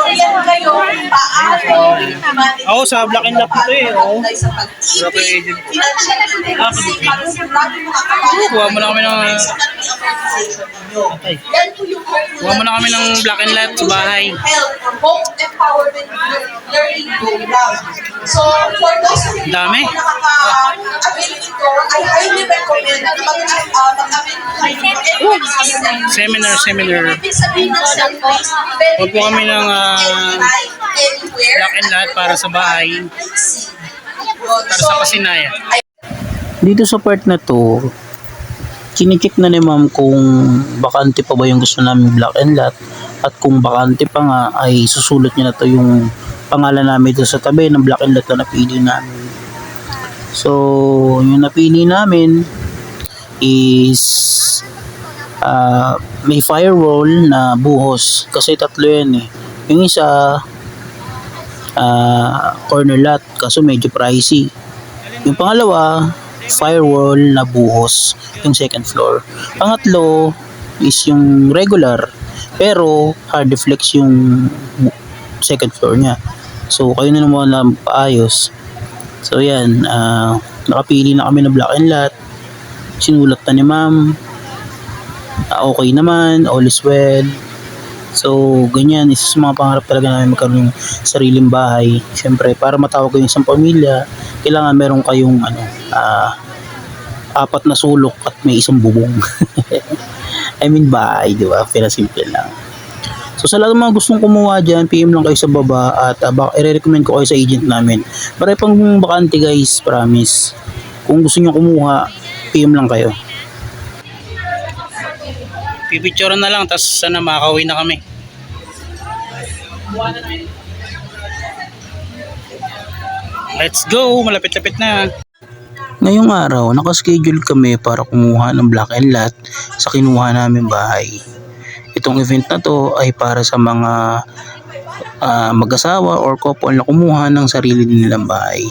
tutorial kayo paano Ako, sa Black and Lock ito eh, oh. sa Black pag-ibig, Kuha mo na kami ng... Yan po yung Kuha mo na kami ng Black and Lot sa bahay. Health empowerment learning program. So, for those of you Dami. nakaka-avail I Seminar, seminar. Huwag po kami ng, anywhere. Black and Lot para sa bahay. Para sa pasinaya. Dito sa part na to, kinicheck na ni ma'am kung bakante pa ba yung gusto namin black and lot at kung bakante pa nga ay susulat niya na to yung pangalan namin doon sa tabi ng black and lot na napili namin. So, yung napili namin is ah, may firewall na buhos kasi tatlo yan eh. Yung isa ah, corner lot kaso medyo pricey. Yung pangalawa, firewall na buhos, yung second floor. Pangatlo is yung regular, pero hard flex yung second floor niya. So, kayo na naman na paayos. So, yan. ah nakapili na kami ng black and lot. Sinulat na ni ma'am. Ah, okay naman. All is well. So, ganyan. Isa sa mga pangarap talaga namin magkaroon ng sariling bahay. Siyempre, para matawag kayo isang pamilya, kailangan meron kayong ano, ah, apat na sulok at may isang bubong. I mean, bahay, di ba? Pero simple lang. So sa lahat ng mga gustong kumuha dyan, PM lang kayo sa baba at uh, baka i-recommend ko kayo sa agent namin. Para pang bakante guys, promise. Kung gusto nyo kumuha, PM lang kayo. Pipicturean na lang, tapos sana makakauwi na kami. Let's go! Malapit-lapit na. Ngayong araw, nakaschedule kami para kumuha ng black and lot sa kinuha namin bahay. Itong event na to ay para sa mga ah, mag-asawa or couple na kumuha ng sarili nilang bahay.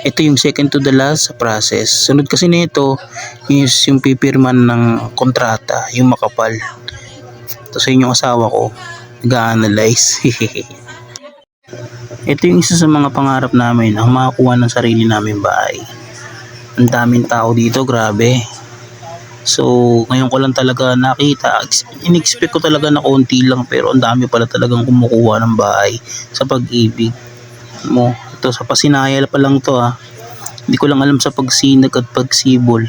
Ito yung second to the last sa process. Sunod kasi nito is yung pipirman ng kontrata, yung makapal. Tapos yun yung asawa ko, nag-analyze. Ito yung isa sa mga pangarap namin, ang makakuha ng sarili namin bahay ang daming tao dito, grabe. So, ngayon ko lang talaga nakita, ex- in-expect ko talaga na konti lang pero ang dami pala talagang kumukuha ng bahay sa pag-ibig mo. Ito sa Pasinaya pa lang to ha. Hindi ko lang alam sa pagsinag at pagsibol.